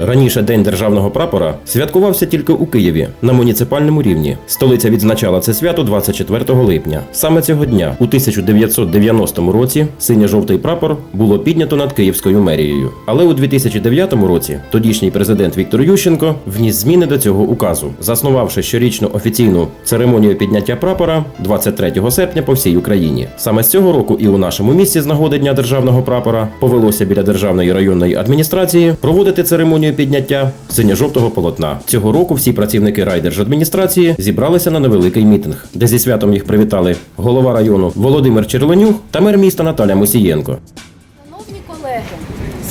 Раніше День державного прапора святкувався тільки у Києві на муніципальному рівні. Столиця відзначала це свято 24 липня. Саме цього дня, у 1990 році, синьо-жовтий прапор було піднято над Київською мерією. Але у 2009 році тодішній президент Віктор Ющенко вніс зміни до цього указу, заснувавши щорічну офіційну церемонію підняття прапора 23 серпня по всій Україні. Саме з цього року і у нашому місті з нагоди Дня державного прапора повелося біля державної районної адміністрації проводити церемонію підняття синьо-жовтого полотна. Цього року всі працівники райдержадміністрації зібралися на невеликий мітинг, де зі святом їх привітали голова району Володимир Черленюк та мер міста Наталя Мусієнко. Шановні колеги,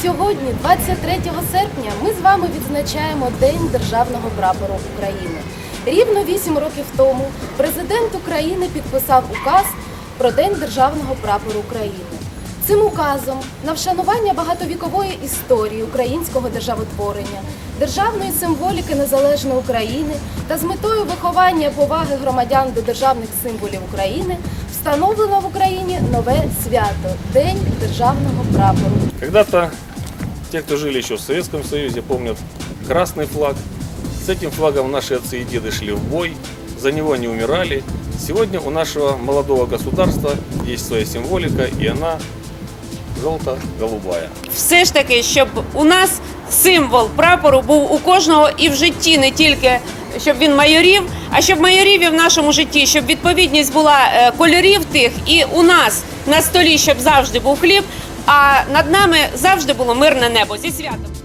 сьогодні, 23 серпня, ми з вами відзначаємо День державного прапору України. Рівно 8 років тому президент України підписав указ про День державного прапору України. Цим указом на вшанування багатовікової історії українського державотворення, державної символіки незалежної України та з метою виховання поваги громадян до державних символів України встановлено в Україні нове свято День державного прапору. Когда-то те, кто жили еще в Советском Союзе, помнят красный флаг. С этим флагом наши отцы и деды шли в бой, за него они умирали. Сегодня у нашего молодого государства есть своя символика, и она желто-голубая. все ж таки, щоб у нас символ прапору був у кожного і в житті, не тільки щоб він майорів, а щоб майорів і в нашому житті, щоб відповідність була е, кольорів тих, і у нас на столі, щоб завжди був хліб, а над нами завжди було мирне небо зі святом.